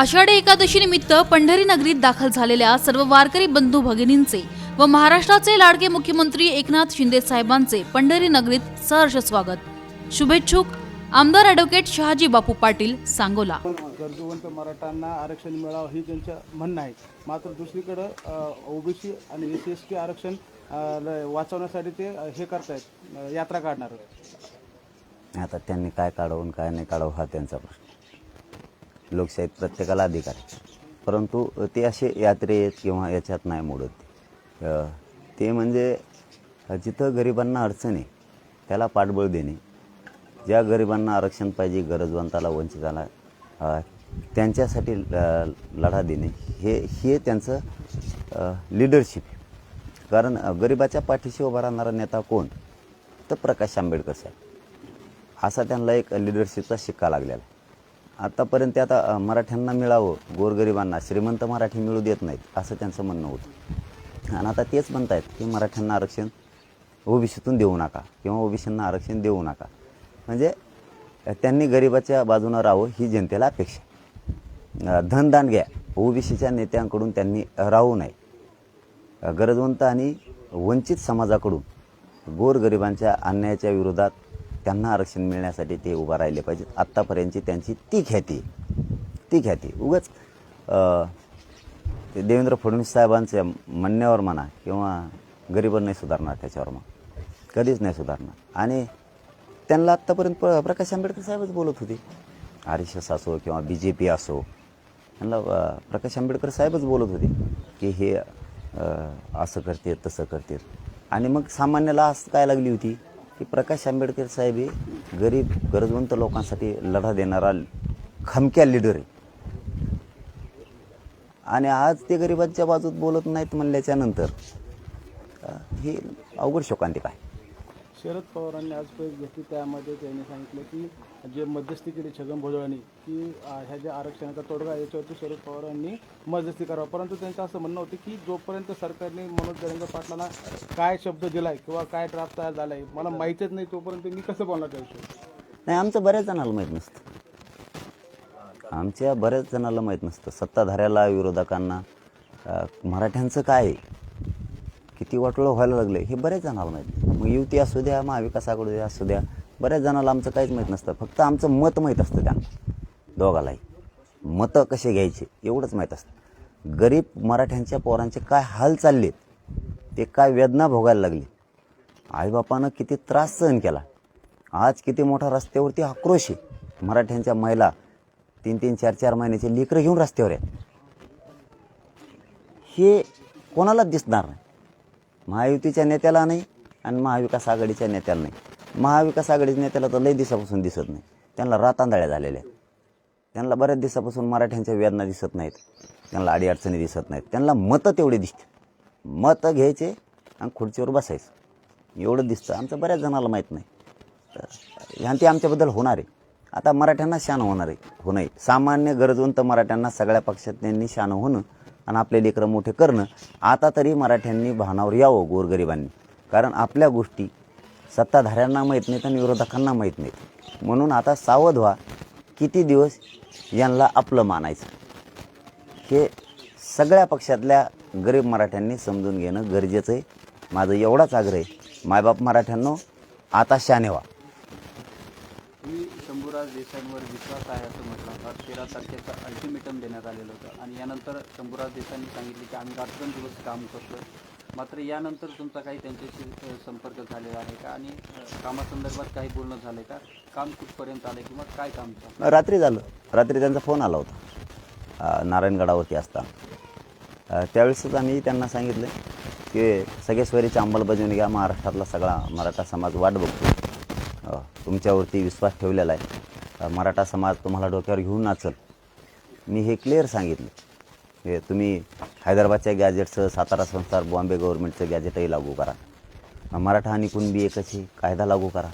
आषाढी एकादशी निमित्त पंढरी नगरीत दाखल झालेल्या सर्व वारकरी बंधू भगिनींचे व महाराष्ट्राचे लाडके मुख्यमंत्री एकनाथ शिंदे साहेबांचे पंढरी नगरीत सहर्ष स्वागत. शुभेच्छुक. आमदार ॲडव्होकेट शहाजी बापू पाटील सांगोला. गरजूवंत मराठ्यांना आरक्षण मिळावं ही त्यांचं म्हणणं आहे. मात्र दुसरीकडं ओबीसी आणि एस एस टी आरक्षण वाचवण्यासाठी ते हे करतायत यात्रा काढणार. आता त्यांनी काय काढावं आणि काय नाही काढावं हा त्यांचा प्रश्न. लोकशाहीत प्रत्येकाला अधिकार आहे. परंतु ते असे यात्रेत किंवा याच्यात नाही मोडत ते. म्हणजे जिथं गरिबांना अडचण आहे त्याला पाठबळ देणे. ज्या गरिबांना आरक्षण पाहिजे गरजवंताला वंचिताला त्यांच्यासाठी ल- लढा देणे. हे हे त्यांचं लिडरशिप आहे. कारण गरिबाच्या पाठीशी उभा राहणारा नेता कोण? तर प्रकाश आंबेडकर साहेब. असा त्यांना एक लिडरशिपचा शिक्का लागलेला आहे. आतापर्यंत ते आता मराठ्यांना मिळावं गोरगरिबांना श्रीमंत मराठी मिळू देत नाहीत असं त्यांचं म्हणणं होतं. आणि आता तेच म्हणत आहेत की मराठ्यांना आरक्षण ओबीसीतून देऊ नका किंवा ओबीसींना आरक्षण देऊ नका. म्हणजे त्यांनी गरिबाच्या बाजूनं राहावं ही जनतेला अपेक्षा धनदान घ्या. ओबीसीच्या नेत्यांकडून त्यांनी राहू नये. गरजवंत आणि वंचित समाजाकडून गोरगरिबांच्या अन्यायाच्या विरोधात त्यांना आरक्षण मिळण्यासाठी ते उभं राहिले पाहिजेत आत्तापर्यंतची त्यांची ती. ख्याती ती. ख्याती उगाच ते देवेंद्र फडणवीस साहेबांच्या म्हणण्यावर म्हणा किंवा गरिबांना नाही सुधारणार त्याच्यावर मग. कधीच नाही सुधारणार. आणि त्यांना आत्तापर्यंत प प्रकाश आंबेडकर साहेबच बोलत होते. आर एस एस असो किंवा बी जे पी असो त्यांना प्रकाश आंबेडकर साहेबच बोलत होते की हे असं करते तसं करते आणि मग सामान्याला असं काय लागली होती. की प्रकाश आंबेडकर साहेब हे गरीब गरजवंत लोकांसाठी लढा देणारा खमक्या लिडर आहे आणि आज ते गरिबांच्या बाजूत बोलत नाहीत म्हणल्याच्या नंतर ही अवघड शोकांतिक आहे. शरद पवारांनी आज घेतली त्यामध्ये त्यांनी सांगितलं की जे मध्यस्थी केली छगन भुजबळांनी की ह्या ज्या आरक्षणाचा तोडगा याच्यावरती शरद पवारांनी मध्यस्थी करावं. परंतु त्यांचं असं म्हणणं होतं की जोपर्यंत सरकारने मनोज जरंग पाटलांना काय शब्द दिलाय किंवा काय ड्राफ्ट तयार झालाय मला माहीतच नाही तोपर्यंत मी कसं बोलणार त्या विषयी. नाही आमचं बऱ्याच जणाला माहीत नसतं. आमच्या बऱ्याच जणाला माहीत नसतं. सत्ताधाऱ्याला विरोधकांना अ, मराठ्यांचं काय? आहे किती वाटोळं व्हायला लागलं हे बऱ्याच जणाला माहीत नाही. मग युती असू द्या महाविकास आघाडी असू द्या बऱ्याच जणाला आमचं काहीच माहीत नसतं. फक्त आमचं मत माहीत असतं त्यांना दोघालाही. मतं कसे घ्यायचे एवढंच माहीत असतं. गरीब मराठ्यांच्या पोरांचे काय हाल चाललेत ते काय वेदना भोगायला लागली आईबापानं किती त्रास सहन केला? आज किती मोठा रस्त्यावरती आक्रोश आहे? मराठ्यांच्या महिला तीन तीन चार चार महिन्याचे लेकरं घेऊन रस्त्यावर आहेत. हे कोणालाच दिसणार नाही. महायुतीच्या नेत्याला नाही आणि महाविकास आघाडीच्या नेत्याला नाही. महाविकास आघाडीच्या नेत्याला तर लई दिवसापासून दिसत नाही. त्यांना रातांदळ्या झालेल्या आहेत. त्यांना बऱ्याच दिवसापासून मराठ्यांच्या वेदना दिसत नाहीत. त्यांना अडीअडचणी दिसत नाहीत. त्यांना मतं तेवढी दिसते मतं घ्यायचे आणि खुर्चीवर बसायचं. एवढं दिसतं. आमचं बऱ्याच जणाला माहीत नाही. तर ह्यां ते आमच्याबद्दल होणार आहे. आता मराठ्यांना शान होणार आहे. होणं आहे. सामान्य गरजवंत मराठ्यांना सगळ्या पक्षात त्यांनी शान होणं आणि आपले लेकरं मोठे करणं. आता तरी मराठ्यांनी भानावर यावं गोरगरिबांनी. कारण आपल्या गोष्टी सत्ताधाऱ्यांना माहीत नाहीत आणि विरोधकांना माहीत नाहीत. म्हणून आता सावध व्हा. किती दिवस यांना आपलं मानायचं? हे सगळ्या पक्षातल्या गरीब मराठ्यांनी समजून घेणं गरजेचं आहे. माझं एवढाच आग्रह आहे. मायबाप मराठ्यांनो आता शाने व्हा. मी शंभूराज देसाईंवर विश्वास आहे असं म्हटलं. होतं तेरा तारखेचं अल्टिमेटम देण्यात आलेलं होतं. आणि यानंतर शंभूराज देसाईंनी सांगितले की आम्ही रात्रंदिवस काम करतो मात्र यानंतर तुमचा काही त्यांच्याशी संपर्क झालेला आहे का? आणि कामासंदर्भात काही बोलणं झालं का? काम कुठपर्यंत आलं किंवा काय काम झालं? रात्री झालं. रात्री त्यांचा फोन आला होता. नारायणगडावरती असताना त्यावेळेसच आम्ही त्यांना सांगितलं की सगळेस्वरीची अंमलबजावणी घ्या. महाराष्ट्रातला सगळा मराठा समाज वाट बघतो. तुमच्यावरती विश्वास ठेवलेला आहे. मराठा समाज तुम्हाला डोक्यावर घेऊन नाचल. मी हे क्लिअर सांगितलं. हे तुम्ही हैदराबादच्या गॅजेटचं सातारा संस्थार बॉम्बे गव्हर्नमेंटचं गॅजेटही लागू करा. मराठा आणि कुणबी एकची कायदा लागू करा.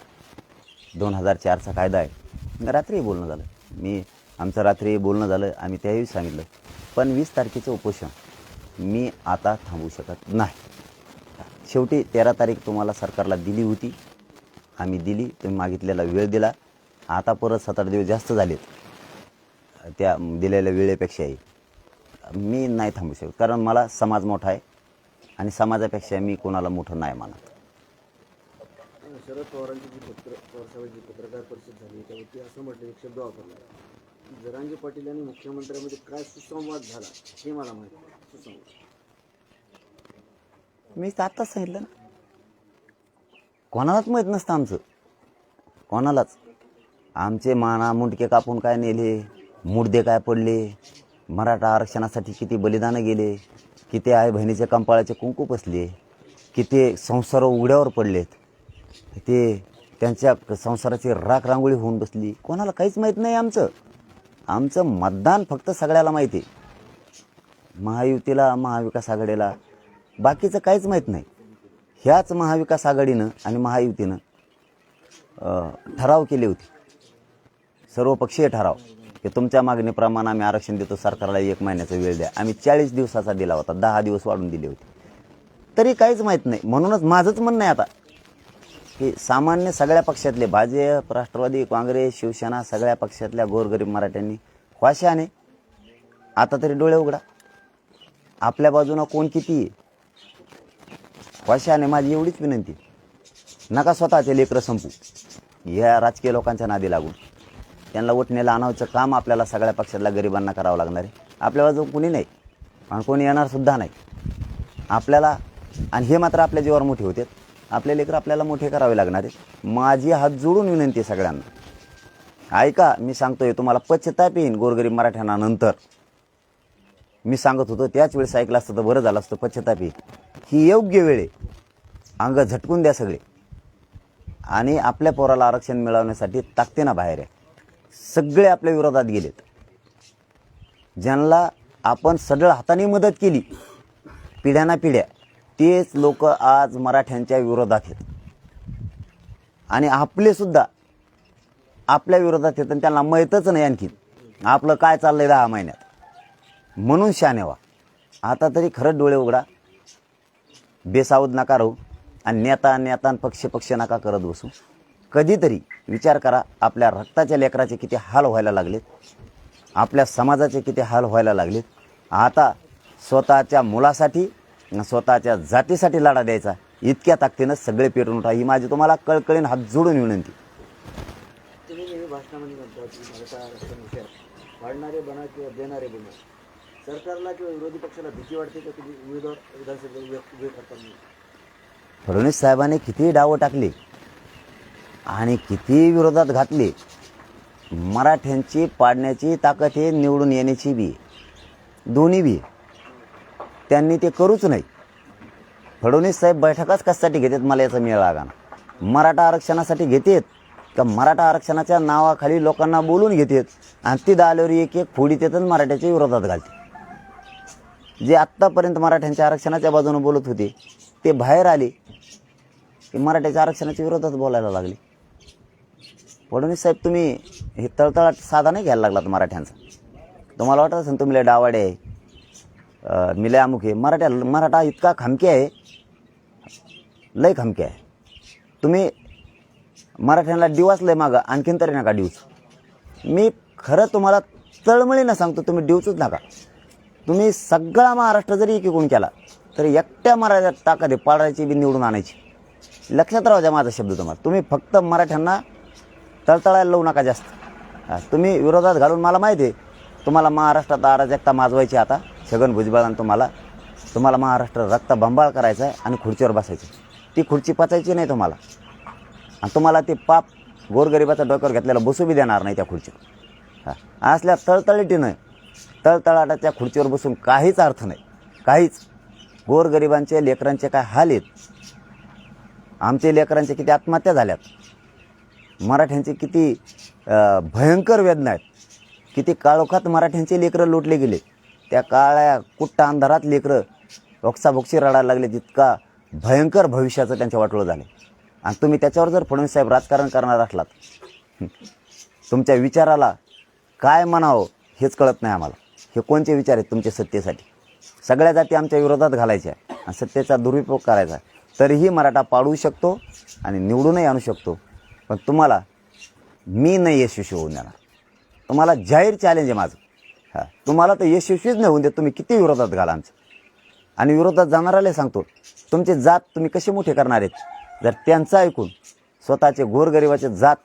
दोन हजार चारचा कायदा आहे. रात्री बोलणं झालं. मी आमचं रात्री बोलणं झालं आम्ही त्यावेळी सांगितलं. पण वीस तारखेचं उपोषण मी आता थांबू शकत नाही. शेवटी तेरा तारीख तुम्हाला सरकारला दिली होती. आम्ही दिली तुम्ही मागितलेला वेळ दिला. आता परत सात आठ दिवस जास्त झालेत. त्या दिलेल्या वेळेपेक्षाही. मी नाही थांबू शकत. कारण मला समाज मोठा आहे आणि समाजापेक्षा मी कोणाला मोठं नाही मानत. शरद पवारांची जी पत्र पवारसाहेबांची पत्रकार परिषद झाली त्यावरती असं म्हटलं एक शब्द वापरला. जरांगे पाटील आणि मुख्यमंत्र्यांमध्ये काय सुसंवाद झाला हे मला माहिती. सुसंवाद. मी आत्ताच सांगितलं ना. कोणालाच माहीत नसतं आमचं. कोणालाच. आमचे माना मुंडके कापून काय नेले मुडदे काय पडले मराठा आरक्षणासाठी किती बलिदानं गेले किती आई बहिणीचे कंपाळाचे कुंकू पसले किती संसार उघड्यावर पडलेत. ते त्यांच्या संसाराची राख रांगोळी होऊन बसली. कोणाला काहीच माहीत नाही आमचं. आमचं मतदान फक्त सगळ्याला माहिती आहे. महायुतीला महाविकास आघाडीला बाकीचं काहीच माहीत नाही. ह्याच महाविकास आघाडीनं आणि महायुतीनं ठराव केले होते. सर्वपक्षीय ठराव. की तुमच्या मागणीप्रमाणे आम्ही आरक्षण देतो सरकारला एक महिन्याचा वेळ द्या. आम्ही चाळीस दिवसाचा दिला होता दहा दिवस वाढून दिले होते. तरी काहीच माहीत नाही. म्हणूनच माझंच म्हणणं आहे आता की सामान्य सगळ्या पक्षातले भाजप राष्ट्रवादी काँग्रेस शिवसेना सगळ्या पक्षातल्या गोरगरीब मराठ्यांनी वाशाने आता तरी डोळे उघडा. आपल्या बाजूनं कोण किती आहे? वाशाने माझी एवढीच विनंती. नका स्वतःचे लेकरं संपू. या राजकीय लोकांच्या नादी लागून. त्यांना उठण्याला आणावचं काम आपल्याला सगळ्या पक्षातल्या गरिबांना करावं लागणार आहे. आपल्याला जो कोणी नाही. आणि कोणी येणारसुद्धा नाही. आपल्याला आणि हे मात्र आपल्या जीवावर मोठे होते. आपले लेकर आपल्याला मोठे करावे लागणार आहेत. माझी हात जोडून विनंती आहे सगळ्यांना. ऐका मी सांगतोय तुम्हाला पश्चाताप येईन गोरगरीब मराठ्यांना नंतर. मी सांगत होतो त्याच वेळेस ऐकलं असतं तर बरं झालं असतं पश्चाताप येईल. ही योग्य वेळ आहे. अंग झटकून द्या सगळे. आणि आपल्या पोराला आरक्षण मिळवण्यासाठी ताकते ना बाहेर आहे सगळे आपल्या विरोधात गेलेत. ज्यांना आपण सडळ हाताने मदत केली पिढ्याना पिढ्या तेच लोक आज मराठ्यांच्या विरोधात आहेत. आणि आपले सुद्धा आपल्या विरोधात येत आणि त्यांना माहीतच नाही आणखी. आपलं काय चाललंय दहा महिन्यात? म्हणून शाने व्हा. आता तरी खरंच डोळे उघडा. बेसावध नका राहू आणि नेता नेता पक्ष पक्ष नका करत बसू. कधीतरी विचार करा आपल्या रक्ताच्या लेकराचे किती हाल व्हायला लागलेत आपल्या समाजाचे किती हाल व्हायला लागलेत. आता स्वतःच्या मुलासाठी स्वतःच्या जातीसाठी लढा द्यायचा इतक्या ताकदीनं सगळे पेटून उठा. ही माझी तुम्हाला कळकळीन हात जोडून विनंती. वाढणारे बना किंवा देणारे बना. सरकारला किंवा विरोधी पक्षाला भीती वाटते का तुम्ही उमेदवार विधानसभेत उभे उभे करताना? फडणवीस साहेबांनी किती डावं टाकले आणि किती विरोधात घातले. मराठ्यांची पाडण्याची ताकद हे निवडून येण्याची बी. दोन्ही बी. त्यांनी ते करूच नाही. फडणवीस साहेब बैठकाच कशासाठी घेतात मला याचा मेळ लागा मराठा आरक्षणासाठी घेतात का मराठा आरक्षणाच्या नावाखाली लोकांना बोलून घेतात आणि ती दाल्यावर एक एक फोडी देतात मराठ्याच्या विरोधात घालते. जे आत्तापर्यंत मराठ्यांच्या आरक्षणाच्या बाजूने बोलत होते ते बाहेर आले की मराठ्याच्या आरक्षणाच्या विरोधात बोलायला लागले. फडणवीस साहेब तुम्ही हे तळतळाट साधा नाही घ्यायला लागलात मराठ्यांचा? तुम्हाला वाटत असेल तुम्ही लय डावाडे आहे? मिले मी लय अमुक आहे. मराठ्या मराठा इतका खमकी आहे. लय खमकी आहे. तुम्ही मराठ्यांना डिवाच लय मागा आणखीन तरी नका डिवच मी खरं तुम्हाला तळमळीनं सांगतो तुम्ही डिवचूच नका. तुम्ही सगळा महाराष्ट्र जरी एकीकडून केला तरी एकट्या मराठ्यात ताकद आहे पाडायची बी निवडून आणायची. लक्षात राहू द्या माझा शब्द तुम्हाला. तुम्ही फक्त मराठ्यांना तळतळायला लावू नका जास्त. तुम्ही विरोधात घालून मला माहिती आहे. तुम्हाला महाराष्ट्रात अराजकता माजवायची आता. छगन भुजबळांना तुम्हाला तुम्हाला महाराष्ट्र रक्त बंबाळ करायचं आहे आणि खुर्चीवर बसायचं आहे. ती खुर्ची पचायची नाही तुम्हाला. आणि तुम्हाला ते पाप गोरगरिबाचा डोक्यावर घेतलेला बसू बी देणार नाही त्या खुर्चीवर. हां असल्या तळतळीटीनं तळतळाटाच्या खुर्चीवर बसून काहीच अर्थ नाही. काहीच. गोरगरिबांचे लेकरांचे काय हाल आहेत? आमचे लेकरांचे किती आत्महत्या झाल्यात? मराठ्यांचे किती भयंकर वेदना आहेत. किती काळोखात मराठ्यांचे लेकरं लुटले गेले. त्या काळ्या कुट्टा अंधारात लेकरं ओक्साबोक्सी रडायला लागले तितका भयंकर भविष्याचं त्यांच्या वाटोळं झाले. आणि तुम्ही त्याच्यावर जर फडणवीस साहेब राजकारण करणार असलात तुमच्या विचाराला काय म्हणावं हेच कळत नाही आम्हाला. हे कोणते विचार आहेत तुमच्या सत्तेसाठी? सगळ्या जाती आमच्या विरोधात घालायच्या आणि सत्तेचा दुरुपयोग करायचा. आहे तरीही मराठा पाडू शकतो आणि निवडूनही आणू शकतो. पण तुम्हाला मी नाही यशस्वी होऊन देणार तुम्हाला जाहीर चॅलेंज आहे माझं. हां तुम्हाला तर यशस्वीच नाही होऊन देत तुम्ही. किती विरोधात घाला आमचं. आणि विरोधात जाणाऱ्याला सांगतो तुमची जात तुम्ही कशी मोठे करणार आहेत? जर त्यांचं ऐकून स्वतःचे गोरगरिबाचे जात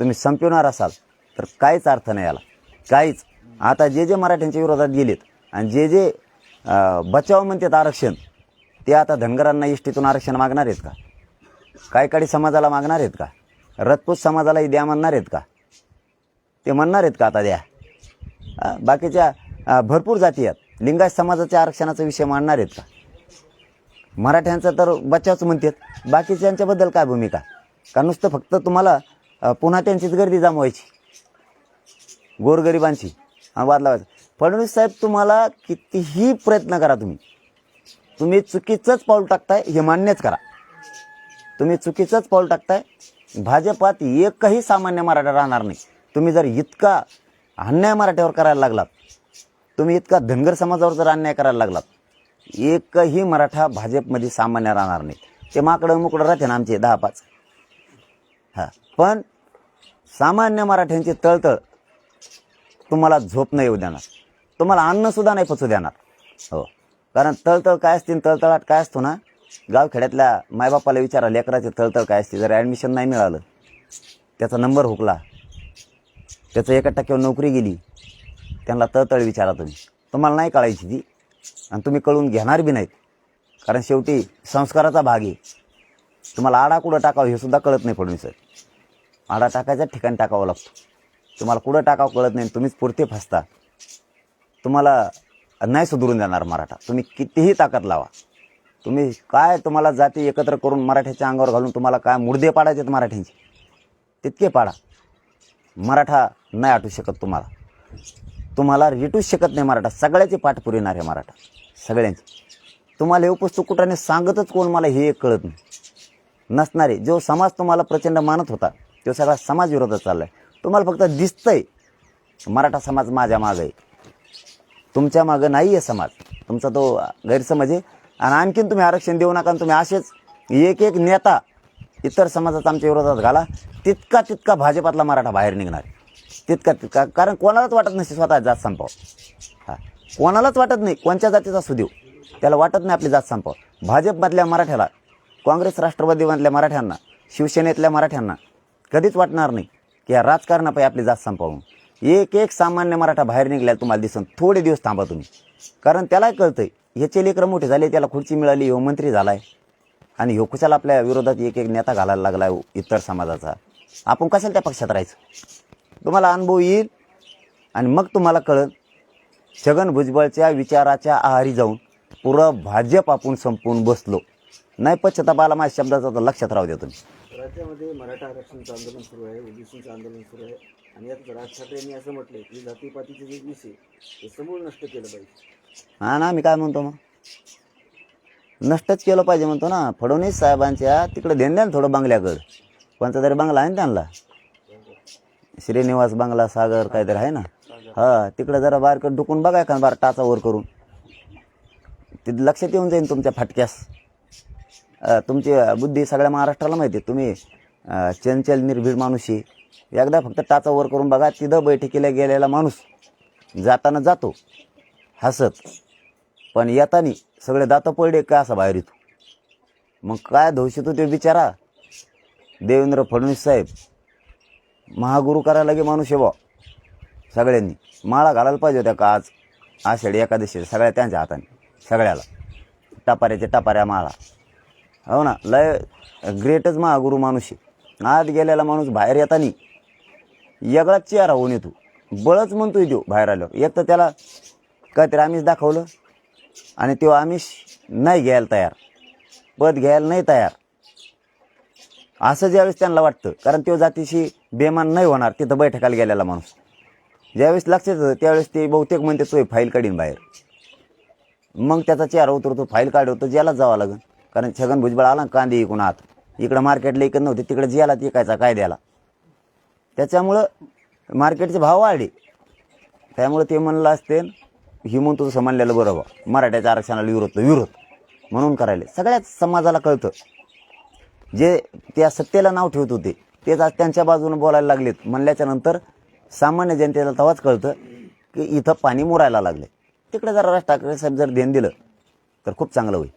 तुम्ही संपवणार असाल तर काहीच अर्थ नाही याला. काहीच. आता जे जे मराठ्यांच्या विरोधात गेलेत आणि जे जे बचाव म्हणतात आरक्षण ते आता धनगरांना इष्टीतून आरक्षण मागणार आहेत का? कायकाडी समाजाला मागणार आहेत का? रथपूत समाजालाही द्या म्हणणार आहेत का? ते म्हणणार आहेत का आता द्या? बाकीच्या भरपूर जाती आहेत. लिंगायत समाजाच्या आरक्षणाचा विषय मांडणार आहेत का? मराठ्यांचा तर बचावच म्हणतात. बाकीच्यांच्याबद्दल काय भूमिका? का नुसतं फक्त तुम्हाला पुन्हा त्यांचीच गर्दी जमवायची? गोरगरिबांची? हा वाद. लावायचा फडणवीस साहेब तुम्हाला कितीही प्रयत्न करा तुम्ही. तुम्ही चुकीचंच पाऊल टाकताय हे मान्यच करा. तुम्ही चुकीचंच पाऊल टाकताय. भाजपात एकही सामान्य मराठा राहणार नाही. तुम्ही जर इतका अन्याय मराठ्यावर करायला लागलात तुम्ही इतका धनगर समाजावर जर अन्याय करायला लागलात एकही मराठा भाजपमध्ये सामान्य राहणार नाही. ते माकडं मुकडं राहते ना आमचे दहा पाच. हां पण सामान्य मराठ्यांची तळतळ तुम्हाला झोप नाही येऊ देणार. तुम्हाला अन्नसुद्धा नाही पचू देणार. हो कारण तळतळ काय असतील तळतळात तळतळाट काय असतो ना? गावखेड्यातल्या मायबापाला विचारा लेकराचे तळतळ काय असते? जर ॲडमिशन नाही मिळालं त्याचा नंबर हुकला त्याचं एका टक्क्यावर नोकरी गेली त्यांना तळतळ विचारा तुम्ही. तुम्हाला नाही कळायची ती. आणि तुम्ही कळून घेणार बी नाहीत. कारण शेवटी संस्काराचा भाग आहे. तुम्हाला आडा कुठं टाकावं हे सुद्धा कळत नाही फडणवीस आडा टाकायच्या ठिकाणी टाकावं लागतो. तुम्हाला कुठं टाकावं कळत नाही तुम्हीच पुरते फसता. तुम्हाला नाही सुधरून देणार मराठा. तुम्ही कितीही ताकद लावा. तुम्ही काय तुम्हाला जाती एकत्र करून मराठ्याच्या अंगावर घालून तुम्हाला काय मुर्दे पाडायचे आहेत मराठ्यांचे? तितके पाडा. मराठा नाही आटू शकत तुम्हाला. तुम्हाला रिटूच शकत नाही मराठा. सगळ्याचे पाठ पुरविणार आहे मराठा. सगळ्यांचे. तुम्हाला हे पुस्तक कुठाने सांगतच कोण मला हे एक कळत नाही. नसणारे. जो समाज तुम्हाला प्रचंड मानत होता तो सगळा समाज विरोधात चालला आहे तुम्हाला फक्त दिसतंय. मराठा समाज माझ्या मागं आहे. तुमच्या मागं नाही आहे समाज. तुमचा तो गैरसमज आहे. आणि आणखीन तुम्ही आरक्षण देऊ नका तुम्ही असेच एक एक नेता इतर समाजाचा आमच्या विरोधात घाला तितका तितका भाजपातला मराठा बाहेर निघणार. आहे. तितका तितका कारण कोणालाच वाटत नसते स्वतः जात संपाव. हा. कोणालाच वाटत नाही कोणत्या जातीचा सुदेव त्याला वाटत नाही आपली जात संपाव. भाजपमधल्या मराठ्याला काँग्रेस राष्ट्रवादीमधल्या मराठ्यांना शिवसेनेतल्या मराठ्यांना कधीच वाटणार नाही की या राजकारणापायी आपली जात संपावून. एक एक सामान्य मराठा बाहेर निघायला तुम्हाला दिसून थोडे दिवस थांबा तुम्ही. कारण त्यालाही आहे ह्याचे लेकरं मोठे झाले त्याला खुर्ची मिळाली ह्यो मंत्री झालाय. आणि ह्यो कुशाला आपल्या विरोधात एक एक नेता घालायला लागला इतर समाजाचा. आपण कशाला त्या पक्षात राहायचं? तुम्हाला अनुभव येईल आणि मग तुम्हाला कळत छगन भुजबळच्या विचाराच्या आहारी जाऊन पुरं भाजप आपण संपवून बसलो. नाही पश्चातापाला माझ्या शब्दाचा तर लक्षात राहू द्या तुम्ही. राज्यामध्ये मराठा आरक्षणचं आंदोलन सुरू आहे ओबीसीचं आंदोलन सुरू आहे. आणि यात राज ठाकरे यांनी असं म्हटलं की जातीपातीचे जे विषय ते समूळ नष्ट केलं पाहिजे. हा ना मी काय म्हणतो मग? नष्टच केलं पाहिजे म्हणतो ना. फडणवीस साहेबांच्या तिकडे देण द्या ना थोडं बंगल्याकडं. कोणता तरी बंगला आहे ना त्यांना? श्रीनिवास बंगला सागर काहीतरी आहे ना? हा तिकडे जरा बारकं ढुकून बघा का बार टाचा वर करून. ते लक्षात येऊन जाईल तुमच्या फाटक्यास. तुमची बुद्धी सगळ्या महाराष्ट्राला माहिती आहे. तुम्ही चंचल निर्भीड माणूस एकदा फक्त टाचा वर करून बघा. तिथं बैठकीला गेलेला माणूस जाताना जातो. हसत. पण येताना सगळे दात पडले काय असा बाहेर येतो मग काय धोषितो ते बिचारा? देवेंद्र फडणवीस साहेब महागुरु करायला गे माणूस आहे बुवा सगळ्यांनी माळा घालायला पाहिजे होत्या का आज? आषाढी एकादशी सगळ्या त्यांच्या हाताने सगळ्याला. टपाऱ्याच्या टपाऱ्या माळा. हो ना लय ग्रेटच महागुरु माणूस आहे. आत गेलेला माणूस बाहेर येताना वेगळाच चेहरा होऊन येतो. बळच म्हणतोय देऊ बाहेर आल्यावर. एक तर त्याला काहीतरी आमिष दाखवलं. आणि तो आमिष नाही घ्यायला तयार. पद घ्यायला नाही तयार. असं ज्यावेळेस त्यांना वाटतं कारण तो जातीशी बेमान नाही होणार तिथं बैठकाला गेलेला माणूस. ज्यावेळेस लक्षात येतं त्यावेळेस ते बहुतेक म्हणते तो फाईल काढीन बाहेर. मग त्याचा चेहरा उतरतो फाईल काढवतो ज्यालाच जावं लागेल. कारण छगन भुजबळ आला ना कांदे इकून आत. इकडं मार्केटला इकत नव्हते तिकडे ज्याला तिकायचा काय द्याला त्याच्यामुळं मार्केटचे भाव वाढले. त्यामुळं ते म्हणलं असते ही म्हणतो तसं म्हणलेलं बरोबर मराठ्याच्या आरक्षणाला विरोध विरोध. म्हणून करायले. सगळ्याच समाजाला कळतं. जे त्या सत्तेला नाव ठेवत होते तेच आज त्यांच्या बाजूने बोलायला लागलेत. म्हणल्याच्या नंतर सामान्य जनतेला तेव्हाच कळतं की इथं पाणी मुरायला लागले तिकडे जरा राज ठाकरे साहेब जर ध्यान दिलं तर खूप चांगलं होईल.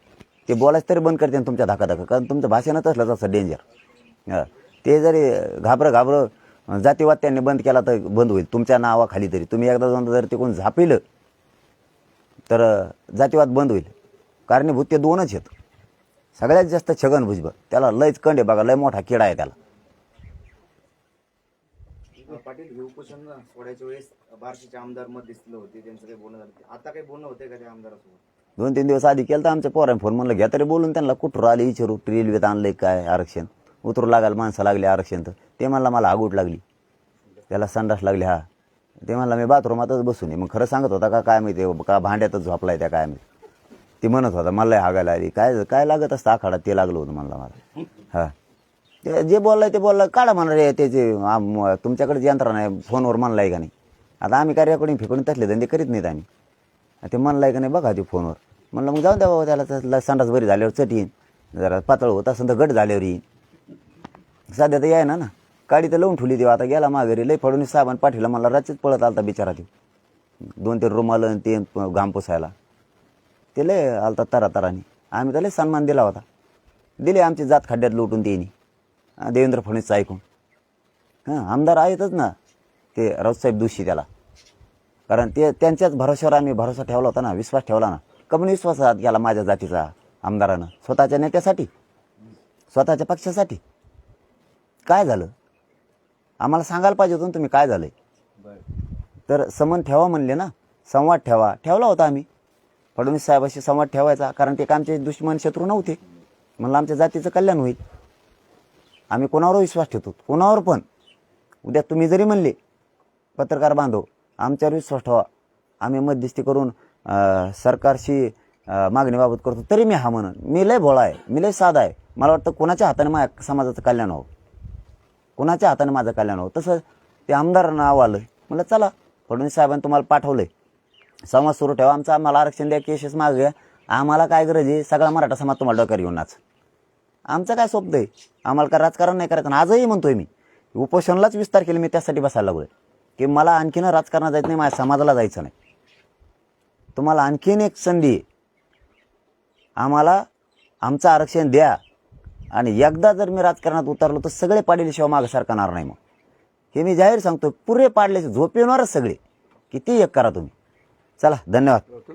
ते बोलायचं तरी बंद करते तुमच्या धकाधका कारण तुमचं भाषणच असलं तसं डेंजर ते जरी घाबरं घाबरं जातीवाद त्यांनी बंद केला तर बंद होईल. तुमच्या नावाखाली तरी. तुम्ही एकदा जाऊन जर तिकडून झापिलं तर जातीवाद बंद होईल. कारणीभूत ते दोनच आहेत. सगळ्यात जास्त छगन भुजबळ. त्याला लयच कंड आहे बघा लय मोठा किडा आहे त्याला. पाटील हे उपोषण सोडायच्या वेळेस बार्शीचे आमदार मत दिसले होते त्यांचं काही बोलणं झालं. आता काही बोलणं होते का त्या आमदारासोबत? दोन तीन दिवस आधी केलं तर आमच्या पोराने फोन म्हणलं घ्या तरी बोलून त्यांना कुठं आले विचारू रेल्वेत आणलंय काय आरक्षण? उतरू लागायला माणसं लागले आरक्षण तर. ते म्हणला मला आगूट लागली. त्याला संडास लागली हा. ते म्हणला मी बाथरूमातच बसून आहे. मग खरं सांगत होता का काय माहिती का भांड्यातच झोपलाय त्या काय माहिती. ती म्हणत होता मला हागायला आली काय काय लागत असतं आखाडात ते लागलं होतं म्हणला मला. हा. ते जे बोललाय ते बोललं काढा म्हणा रे त्याचे तुमच्याकडे यंत्रणा आहे फोनवर म्हणलाय का नाही? आता आम्ही काय रेकॉर्डिंग फेकून तसले धंदे करीत नाहीत आम्ही. ते म्हणलाय का नाही बघा ते फोनवर. म्हणलं मग जाऊन द्या बाबा त्याला त्याला संडास बरी झाल्यावर चट येईन. जरा पातळ होत असेल तर गट झाल्यावर येईन. सध्या तर याय ना ना. काडी तर लावून ठेवली तेव्हा आता गेला माघारी लई फडून साबण पाठीला मला रात्रीच पळत आलता बिचारा देऊ दोन तीन रुमाल आणि ते घाम पुसायला. ते लय आलता तरा तराने आम्ही तर सन्मान दिला होता. दिले आमची जात खड्ड्यात लुटून देईनी. देवेंद्र फडणवीस ऐकून. हां आमदार आहेतच ना. ते राऊतसाहेब दोषी त्याला. कारण ते त्यांच्याच भरोश्यावर आम्ही भरोसा ठेवला होता ना विश्वास ठेवला ना. कमी विश्वासात गेला माझ्या जातीचा आमदारानं. स्वतःच्या नेत्यासाठी. स्वतःच्या पक्षासाठी. काय झालं? आम्हाला सांगायला पाहिजे होतं ना तुम्ही काय झालंय. तर समन ठेवा म्हणले ना संवाद ठेवा. ठेवला होता आम्ही. फडणवीस साहेबाशी संवाद ठेवायचा कारण ते आमचे दुश्मन शत्रू नव्हते. म्हणलं आमच्या जातीचं कल्याण होईल. आम्ही कोणावर विश्वास ठेवतो? कोणावर पण. उद्या तुम्ही जरी म्हणले पत्रकार बांधव आमच्यावर विश्वास ठेवा. आम्ही मध्यस्थी करून सरकारशी मागणीबाबत करतो. तरी मी हा म्हणून. मी लय भोळा आहे. मी लय साधा आहे. मला वाटतं कोणाच्या हाताने माझ्या समाजाचं कल्याण व्हावं? कोणाच्या हाताने माझं कल्याण हो तसं ते आमदार नाव आलं म्हटलं चला फडणवीस साहेबांनी तुम्हाला पाठवलंय. संवाद सुरू ठेवा. आमचं आम्हाला आरक्षण द्या केसेस माग घ्या. आम्हाला काय गरज आहे? सगळा मराठा समाज तुम्हाला डोक्यावर घेऊन नाच. आमचं काय स्वप्न आहे? आम्हाला काय राजकारण नाही करायचं. आजही म्हणतोय मी उपोषणालाच विस्तार केला मी त्यासाठी बसायला लागलोय. की मला आणखीन राजकारणात जायचं नाही माझ्या समाजाला जायचं नाही. तुम्हाला आणखीन एक संधी आहे. आम्हाला आमचं आरक्षण द्या. आणि एकदा जर मी राजकारणात उतरलो तर सगळे पाडलेशिवाय मागं सरकणार नाही मग. हे मी जाहीर सांगतो पुरे पाडल्याचे झोप येणारच सगळे. किती एक करा तुम्ही. चला धन्यवाद.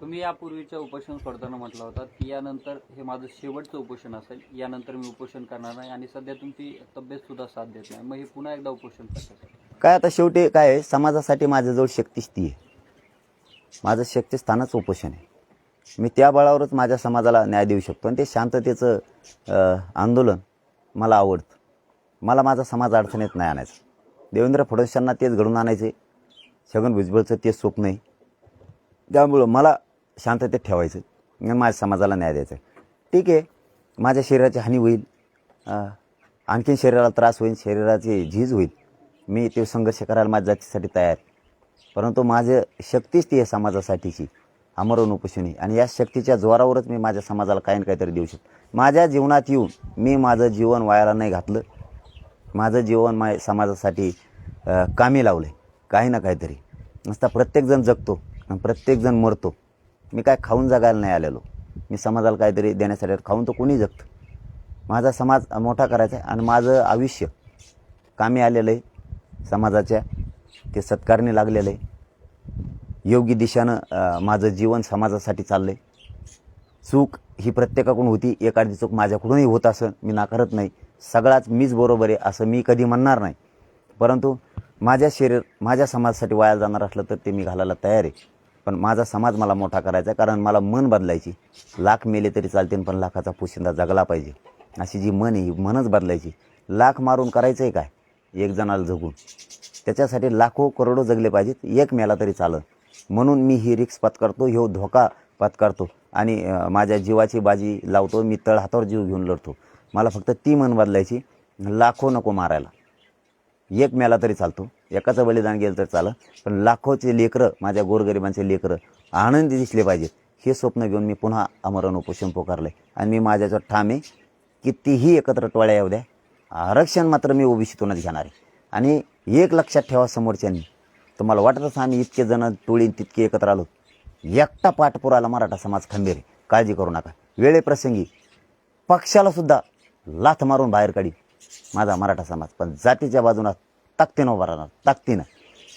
तुम्ही यापूर्वीचं उपोषण सोडताना म्हटलं होतं की यानंतर हे माझं शेवटचं उपोषण असेल यानंतर मी उपोषण करणार नाही आणि सध्या तुमची तब्येत सुद्धा साथ देत नाही. मग हे पुन्हा एकदा उपोषण करतात काय आता शेवटी काय आहे? समाजासाठी माझ्याजवळ शक्तीच ती आहे. माझं शक्तिस्थानच उपोषण आहे. मी त्या बळावरच माझ्या समाजाला न्याय देऊ शकतो. आणि ते शांततेचं आंदोलन मला आवडतं. मला माझा समाज अडचणीत नाही आणायचा. देवेंद्र फडणवीसांना तेच घडून आणायचे. छगन भुजबळचं तेच स्वप्न आहे. त्यामुळं मला शांततेत ठेवायचं आणि माझ्या समाजाला न्याय द्यायचा आहे. ठीक आहे माझ्या शरीराची हानी होईल. आणखीन शरीराला त्रास होईल. शरीराची झीज होईल. मी ते संघर्ष करायला माझ्या जातीसाठी तयार परंतु माझं शक्तीच ती आहे समाजासाठीची. अमरण उपोषणी आणि या शक्तीच्या जोरावरच मी माझ्या समाजाला काही ना काहीतरी देऊ शकतो. माझ्या जीवनात येऊन मी माझं जीवन वायाला नाही घातलं. माझं जीवन मा समाजासाठी कामी लावलं. आहे काही ना काहीतरी. नुसता प्रत्येकजण जगतो आणि प्रत्येकजण मरतो. मी काय खाऊन जगायला नाही आलेलो. मी समाजाला काहीतरी देण्यासाठी खाऊन तर कोणी जगतं? माझा समाज मोठा करायचा आहे आणि माझं आयुष्य कामी आलेलं आहे. समाजाच्या ते सत्कारणी लागलेलं आहे. योग्य दिशेनं माझं जीवन समाजासाठी चाललं आहे चूक ही प्रत्येकाकडून होती. एखादी चूक माझ्याकडूनही होत असं मी नाकारत नाही. सगळाच मीच बरोबर आहे असं मी कधी म्हणणार नाही. परंतु माझ्या शरीर माझ्या समाजासाठी वाया जाणार असलं तर ते मी घालायला तयार आहे. पण माझा समाज मला मोठा करायचा आहे कारण मला मन बदलायची. लाख मेले तरी चालतील पण लाखाचा पोशिंदा जगला पाहिजे. अशी जी मन आहे ही मनच बदलायची. लाख मारून करायचं आहे काय? एक जणाला जगून. त्याच्यासाठी लाखो करोडो जगले पाहिजेत. एक मेला तरी चालं म्हणून मी ही रिक्स पत्करतो ह्यो धोका पत्करतो आणि माझ्या जीवाची बाजी लावतो मी तळ हातावर जीव घेऊन लढतो. मला फक्त ती मन बदलायची लाखो नको मारायला. एक मेला तरी चालतो एकाचं बलिदान गेलं तर चालं पण लाखोचे लेकरं माझ्या गोरगरिबांचे लेकरं आनंदी दिसले पाहिजेत. हे स्वप्न घेऊन मी पुन्हा अमरण उपोषण पोकारलं आहे आणि मी माझ्याच्यावर ठाम आहे कितीही एकत्र टोळ्या येऊ द्या आरक्षण मात्र मी ओबीसीतूनच घेणार आहे. आणि एक लक्षात ठेवा समोरच्यांनी तुम्हाला वाटतच आम्ही इतके जण टोळी तितके एकत्र आलो. एकटा पाठपुराला मराठा समाज खंबीर काळजी करू नका. वेळेप्रसंगी पक्षाला सुद्धा लाथ मारून बाहेर काढी. माझा मराठा समाज पण जातीच्या बाजूनं ताकदीनं उभा राहणार. ताकदीनं.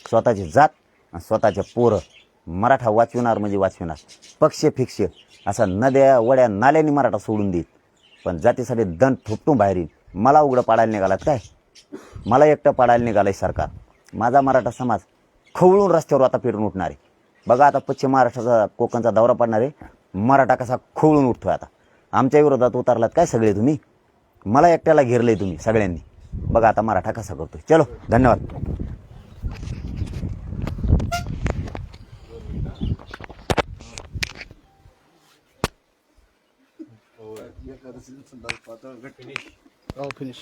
स्वतःची जात आणि स्वतःच्या पोरं. मराठा वाचविणार म्हणजे वाचविणार. पक्ष फिक्ष असा नद्या वड्या नाल्याने मराठा सोडून देत पण जातीसाठी दंड थोपटून बाहेर येईल मला उघडं पाडायला निघालात काय? मला एकटं पाडायला आहे सरकार. माझा मराठा समाज खवळून रस्त्यावर आता पेटून उठणार आहे. बघा आता पश्चिम महाराष्ट्राचा कोकणचा दौरा पडणार आहे. मराठा कसा खवळून उठतोय आता. आमच्या विरोधात उतरलात काय सगळे तुम्ही? मला एकट्याला घेरलंय तुम्ही सगळ्यांनी. बघा आता मराठा कसा करतोय. चलो धन्यवाद. फिनिश